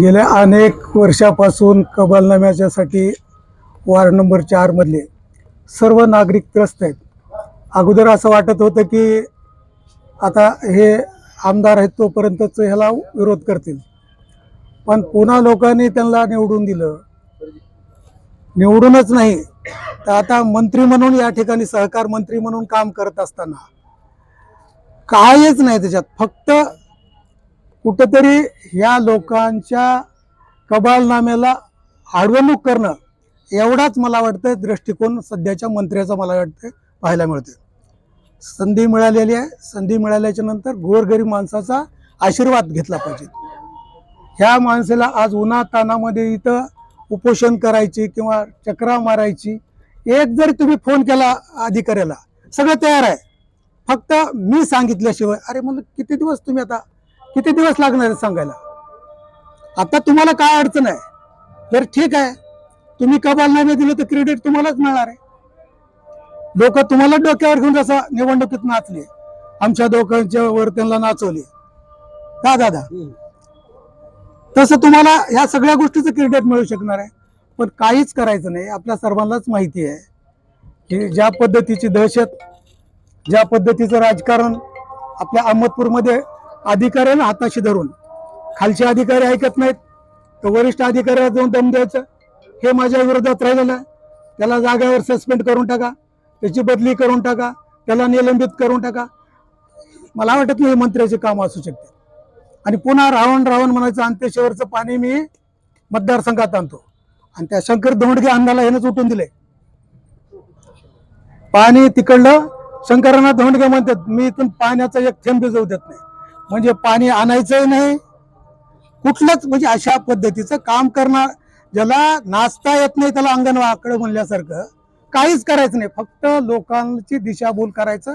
गेल्या अनेक वर्षापासून कबलनाम्याच्यासाठी वार्ड नंबर चारमधले सर्व नागरिक त्रस्त आहेत. अगोदर असं वाटत होतं की आता हे आमदार आहेत तोपर्यंतच ह्याला विरोध करतील. पण पुन्हा लोकांनी त्यांना निवडून दिलं. निवडूनच नाही तर आता मंत्री म्हणून या ठिकाणी सहकार मंत्री म्हणून काम करत असताना काहीच नाही त्याच्यात. फक्त कुठंतरी ह्या लोकांच्या कबालनाम्याला आडवणूक करणं एवढाच मला वाटतं दृष्टिकोन सध्याच्या मंत्र्याचा मला वाटतं पाहायला मिळतं संधी मिळालेली आहे. संधी मिळाल्याच्या नंतर गोरगरीब माणसाचा आशीर्वाद घेतला पाहिजे. ह्या माणसाला आज उन्हा तानामध्ये इथं उपोषण करायची किंवा चक्रा मारायची एक जरी तुम्ही फोन केला अधिकाऱ्याला सगळं तयार आहे. फक्त मी सांगितल्याशिवाय अरे म्हणलं किती दिवस तुम्ही आता किती दिवस लागणार सांगायला? आता तुम्हाला काय अडचण आहे? तर ठीक आहे. तुम्ही कबालनामे दिलं तर क्रेडिट तुम्हालाच मिळणार आहे. लोक तुम्हाला डोक्यावर घेऊन जसं निवडणुकीत नाचले आमच्या दोघांच्या वर त्यांना नाचवले. का दादा? तसं तुम्हाला ह्या सगळ्या गोष्टीचं क्रेडिट मिळू शकणार आहे. पण काहीच करायचं नाही. आपल्या सर्वांनाच माहिती आहे. की ज्या पद्धतीची दहशत ज्या पद्धतीचं राजकारण आपल्या अहमदपूरमध्ये अधिकाऱ्यांना हाताशी धरून. खालचे अधिकारी ऐकत नाहीत. तर वरिष्ठ अधिकाऱ्याला जाऊन दम द्यायचं. हे माझ्या विरोधात राहिलेलं आहे. त्याला जागेवर सस्पेंड करून टाका. त्याची बदली करून टाका. त्याला निलंबित करून टाका. मला वाटत नाही हे मंत्र्याचे काम असू शकते. आणि पुन्हा रावण रावण म्हणायचं अंत्यशेवरचं पाणी मी मतदारसंघात आणतो. आणि त्या शंकर धोंडगे अंधाला ह्यानंच उठून दिले. पाणी तिकडलं. शंकरांना धोंडगे म्हणतात मी इथून पाण्याचा एक थेंब भिजवू देत नाही. म्हणजे पाणी आणायचंही नाही. कुठलंच म्हणजे अशा पद्धतीचं काम करणार ज्याला नाचता येत नाही त्याला अंगणवाकडं म्हणल्यासारखं काहीच करायचं नाही. फक्त लोकांची दिशाभूल करायचं.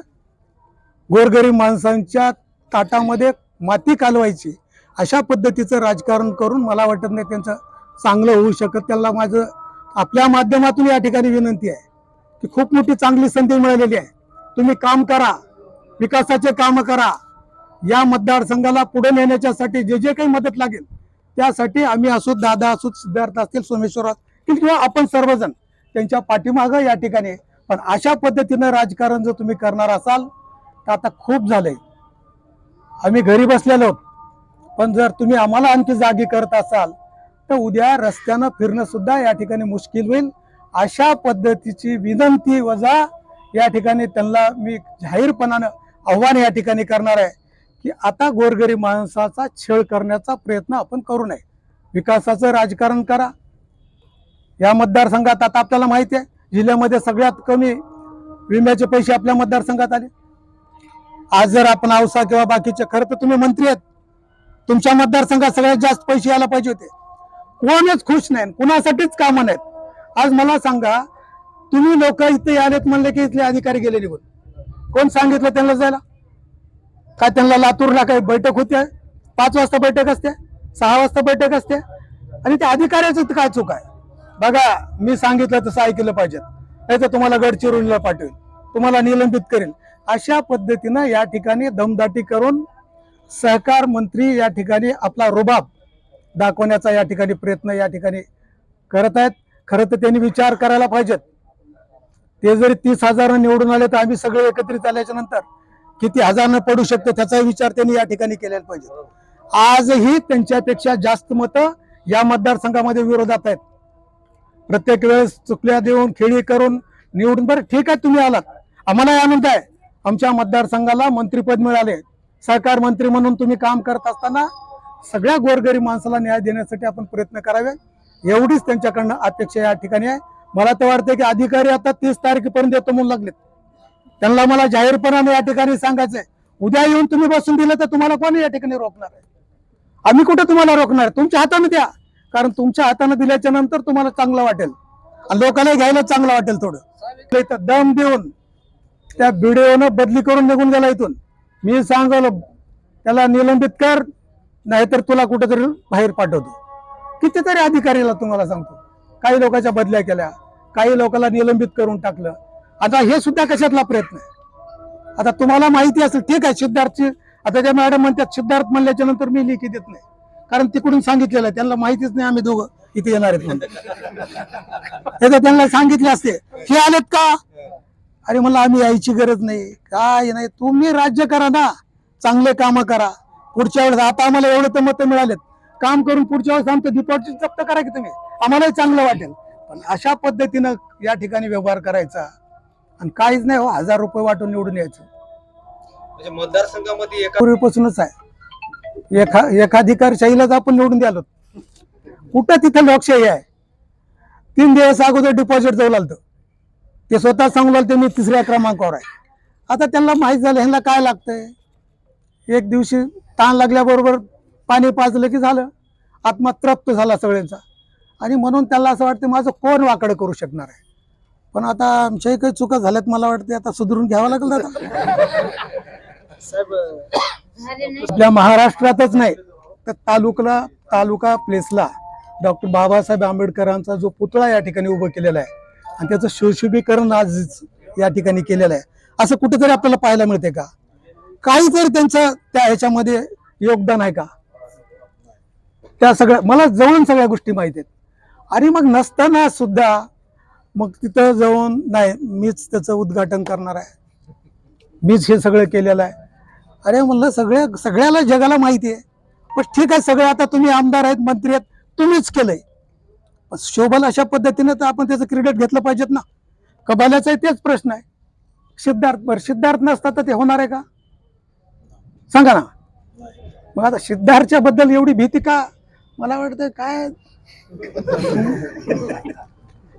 गोरगरीब माणसांच्या ताटामध्ये माती कालवायची. अशा पद्धतीचं राजकारण करून मला वाटत नाही त्यांचं चांगलं होऊ शकत. त्याला माझं आपल्या माध्यमातून या ठिकाणी विनंती आहे की खूप मोठी चांगली संधी मिळालेली आहे. तुम्ही काम करा विकासाचे कामं करा. या मतदारसंघाला पुढे नेण्याच्यासाठी जे जे काही मदत लागेल त्यासाठी आम्ही असो दादा असो सिद्धार्थ असतील सोमेश्वर किंवा आपण सर्वजण त्यांच्या पाठीमागं या ठिकाणी. पण अशा पद्धतीनं राजकारण जर तुम्ही करणार असाल तर आता खूप झालंय. आम्ही घरी बसलेलो पण जर तुम्ही आम्हाला आणखी जागी करत असाल तर उद्या रस्त्यानं फिरणं सुद्धा या ठिकाणी मुश्किल होईल. अशा पद्धतीची विनंती वजा या ठिकाणी त्यांना मी जाहीरपणानं आव्हान या ठिकाणी करणार आहे. की आता गोरगरीब माणसाचा छळ करण्याचा प्रयत्न आपण करू नये. विकासाचं राजकारण करा. या मतदारसंघात आता आपल्याला माहिती आहे जिल्ह्यामध्ये सगळ्यात कमी विम्याचे पैसे आपल्या मतदारसंघात आले. आज जर आपण औसा किंवा बाकीचे खरं तर तुम्ही मंत्री आहेत. तुमच्या मतदारसंघात सगळ्यात जास्त पैसे यायला पाहिजे होते. कोणच खुश नाही कुणासाठीच कामं नाहीत. आज मला सांगा तुम्ही लोक इथे आलेत म्हणले की इथले अधिकारी गेले निघून. कोण सांगितलं त्यांना जायला? का त्यांना लातूरला काही बैठक होते? पाच वाजता बैठक असते सहा वाजता बैठक असते. आणि त्या अधिकाऱ्याचं काय चूक आहे? बघा मी सांगितलं तसं ऐकलं पाहिजे नाही तर तुम्हाला गडचिरोलीला पाठवेल. तुम्हाला निलंबित करेल. अशा पद्धतीनं या ठिकाणी दमदाटी करून सहकार मंत्री या ठिकाणी आपला रुबाब दाखवण्याचा या ठिकाणी प्रयत्न या ठिकाणी करत आहेत. खरं तर त्यांनी विचार करायला पाहिजेत. ते जरी तीस हजार निवडून आले तर आम्ही सगळे एकत्रित आल्याच्यानंतर किती हजारनं पडू शकते त्याचा विचार त्यांनी या ठिकाणी केलेला पाहिजे. आजही त्यांच्यापेक्षा जास्त मतं या मतदारसंघामध्ये विरोधात आहेत. प्रत्येक वेळेस चुकल्या देऊन खेळी करून निवडून बरं ठीक आहे तुम्ही आलात. आम्हाला आनंद आहे. आमच्या मतदारसंघाला मंत्रीपद मिळाले. सहकार मंत्री म्हणून तुम्ही काम करत असताना सगळ्या गोरगरीब माणसाला न्याय देण्यासाठी आपण प्रयत्न करावे. एवढीच त्यांच्याकडनं अपेक्षा या ठिकाणी आहे. मला तर वाटतं की अधिकारी आता तीस तारखेपर्यंत येतो म्हणून लागलेत. त्यांना मला जाहीरपणाने या ठिकाणी सांगायचंय. उद्या येऊन तुम्ही बसून दिलं तर तुम्हाला कोणी या ठिकाणी रोखणार आहे? आम्ही कुठे तुम्हाला रोखणार? तुमच्या हाताने द्या. कारण तुमच्या हाताने दिल्याच्या नंतर तुम्हाला चांगलं वाटेल. आणि लोकांना घ्यायला चांगलं वाटेल थोडं. इथं दम देऊन त्या बिडिओनं बदली करून निघून गेला इथून. मी सांगलो त्याला निलंबित कर नाहीतर तुला कुठेतरी बाहेर पाठवतो. कितीतरी अधिकारीला तुम्हाला सांगतो. काही लोकांच्या बदल्या केल्या काही लोकांना निलंबित करून टाकलं. आता हे सुद्धा कशातला प्रयत्न आहे? आता तुम्हाला माहिती असेल ठीक आहे सिद्धार्थची आता त्या मॅडम म्हणतात सिद्धार्थ म्हणल्याच्या नंतर मी लिखी देत नाही. कारण तिकडून सांगितलेलं आहे त्यांना माहितीच नाही आम्ही दोघं इथे येणार आहेत तर त्यांना सांगितले असते. हे आलेत का? अरे मला आम्ही यायची गरज नाही. काय नाही तुम्ही राज्य करा ना. चांगले काम करा. पुढच्या वेळेस आता आम्हाला एवढं तर मतं मिळालेत. काम करून पुढच्या वेळेस आमचं डिपॉझिट जप्त करा की तुम्ही. आम्हालाही चांगलं वाटेल. पण अशा पद्धतीनं या ठिकाणी व्यवहार करायचा आणि काहीच नाही हो हजार रुपये वाटून निवडून यायचं. म्हणजे मतदारसंघामध्ये एका पूर्वीपासूनच आहे. एका एकाधिकारशाहीलाच आपण निवडून द्यालो कुठं तिथं लोकशाही आहे? तीन दिवस अगोदर डिपॉझिट जाऊ लागतं ते स्वतः सांगू लागते मी तिसऱ्या क्रमांकावर आहे. आता त्यांना माहीत झालं ह्यांना काय लागतंय? एक दिवशी ताण लागल्याबरोबर पाणी पाजलं की झालं. आत्मा तृप्त झाला सगळ्यांचा. आणि म्हणून त्याला असं वाटतं माझं कोण वाकडं करू शकणार आहे? पण आता आमच्याही काही चुका झाल्यात मला वाटते आता सुधारून घ्यावं लागेल साहेब आपल्या महाराष्ट्रातच नाही तर तालुक्याला तालुका प्लेसला डॉक्टर बाबासाहेब आंबेडकरांचा जो पुतळा या ठिकाणी उभं केलेला आहे आणि त्याचं सुशोभीकरण आज या ठिकाणी केलेलं आहे. असं कुठेतरी आपल्याला पाहायला मिळते का? काहीतरी त्यांचं त्या ह्याच्यामध्ये योगदान आहे का? त्या सगळ्या मला जवळून सगळ्या गोष्टी माहिती आहेत. आणि मग नसताना सुद्धा मग तिथं जाऊन नाही मीच त्याचं उद्घाटन करणार आहे. मीच हे सगळं केलेलं आहे. अरे म्हणलं सगळ्या सगळ्याला जगाला माहिती आहे. पण ठीक आहे सगळे आता तुम्ही आमदार आहेत मंत्री आहेत तुम्हीच केलंय. पण शोभल अशा पद्धतीनं तर आपण त्याचं क्रेडिट घेतलं पाहिजेत ना. कबाल्याचाही तेच प्रश्न आहे. सिद्धार्थ बरं सिद्धार्थ नसता तर ते होणार आहे का? सांगा ना. मग आता सिद्धार्थच्या बद्दल एवढी भीती का? मला वाटतं काय?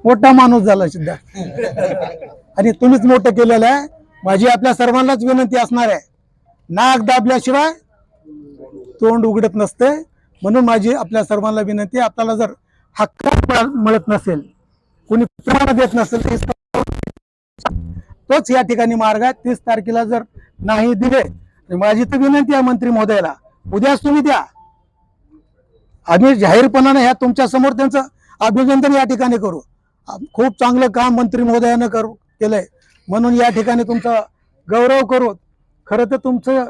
मोठा माणूस झाला सिद्धार्थ. आणि तुम्हीच मोठं केलेलं आहे. माझी आपल्या सर्वांनाच विनंती असणार आहे. नाक दाबल्याशिवाय तोंड उघडत नसते. म्हणून माझी आपल्या सर्वांना विनंती आपल्याला जर हक्क मिळत नसेल कोणी प्रमाण देत नसेल तोच या ठिकाणी मार्ग आहे. तीस तारखेला जर नाही दिले तर माझी तर विनंती आहे मंत्री महोदयाला उद्याच तुम्ही द्या. आम्ही जाहीरपणाने ह्या तुमच्यासमोर त्यांचं अभिनंदन या ठिकाणी करू. खूप चांगलं काम मंत्री महोदयानं करू केलंय. म्हणून या ठिकाणी तुमचा गौरव करू. खरं तर तुमचं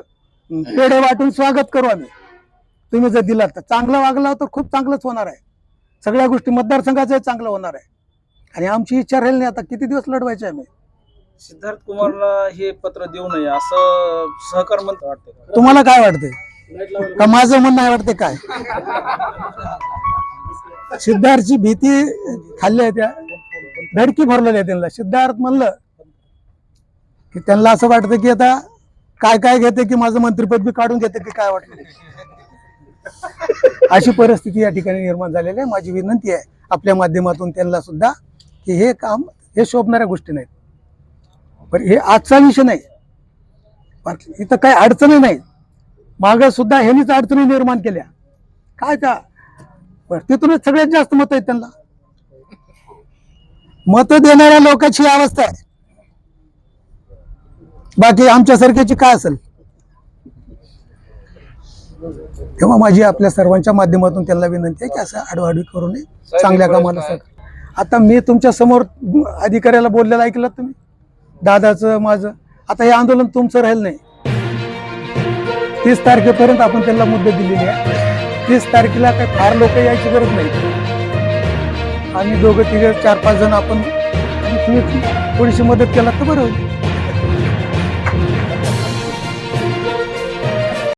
पेढे वाटून स्वागत करू आम्ही. तुम्ही जर दिलात तर. चांगलं वागला तर खूप चांगलंच होणार आहे. सगळ्या गोष्टी मतदारसंघाचंही चांगलं होणार आहे. आणि आमची इच्छा राहील नाही आता. किती दिवस लढवायचे आम्ही? सिद्धार्थ कुमारला हे पत्र देऊ नये असं सहकार मंत्र वाटतं? तुम्हाला काय वाटतंय? का माझं म्हणणं आहे वाटते काय? सिद्धार्थची भीती खाल्ली आहे त्या. धडकी भरलेली आहे त्यांना. सिद्धार्थ म्हणलं की त्यांना असं वाटतं की आता काय काय घेते की माझं मंत्रिपद बी काढून घेते की काय वाटतं? अशी परिस्थिती या ठिकाणी निर्माण झालेली आहे. माझी विनंती आहे आपल्या माध्यमातून त्यांना सुद्धा की हे काम हे शोभणाऱ्या गोष्टी नाहीत. पण हे आजचा विषय नाही. इथं काही अडचणी नाही माग सुद्धा ह्यांनीच अडचणी निर्माण केल्या. काय त्या तिथूनच सगळ्यात जास्त मत आहेत त्यांना. मत देणाऱ्या लोकांची अवस्था आहे. बाकी आमच्या सारख्याची काय असेल? तेव्हा माझी आपल्या सर्वांच्या माध्यमातून त्यांना विनंती आहे की असं आडवाडवी करू नये. चांगल्या कामाला सग आता मी तुमच्यासमोर अधिकाऱ्याला बोललेलं ऐकलं तुम्ही? दादाचं माझं. आता हे आंदोलन तुमचं राहील नाही. तीस तारखेपर्यंत आपण त्यांना मुद्दे दिलेले आहे तीस तारखेला काही फार लोक यायची गरज नाही. आम्ही दोघं तिघं चार पाच जण आपण तुम्ही थोडीशी मदत केला तर बरं होईल.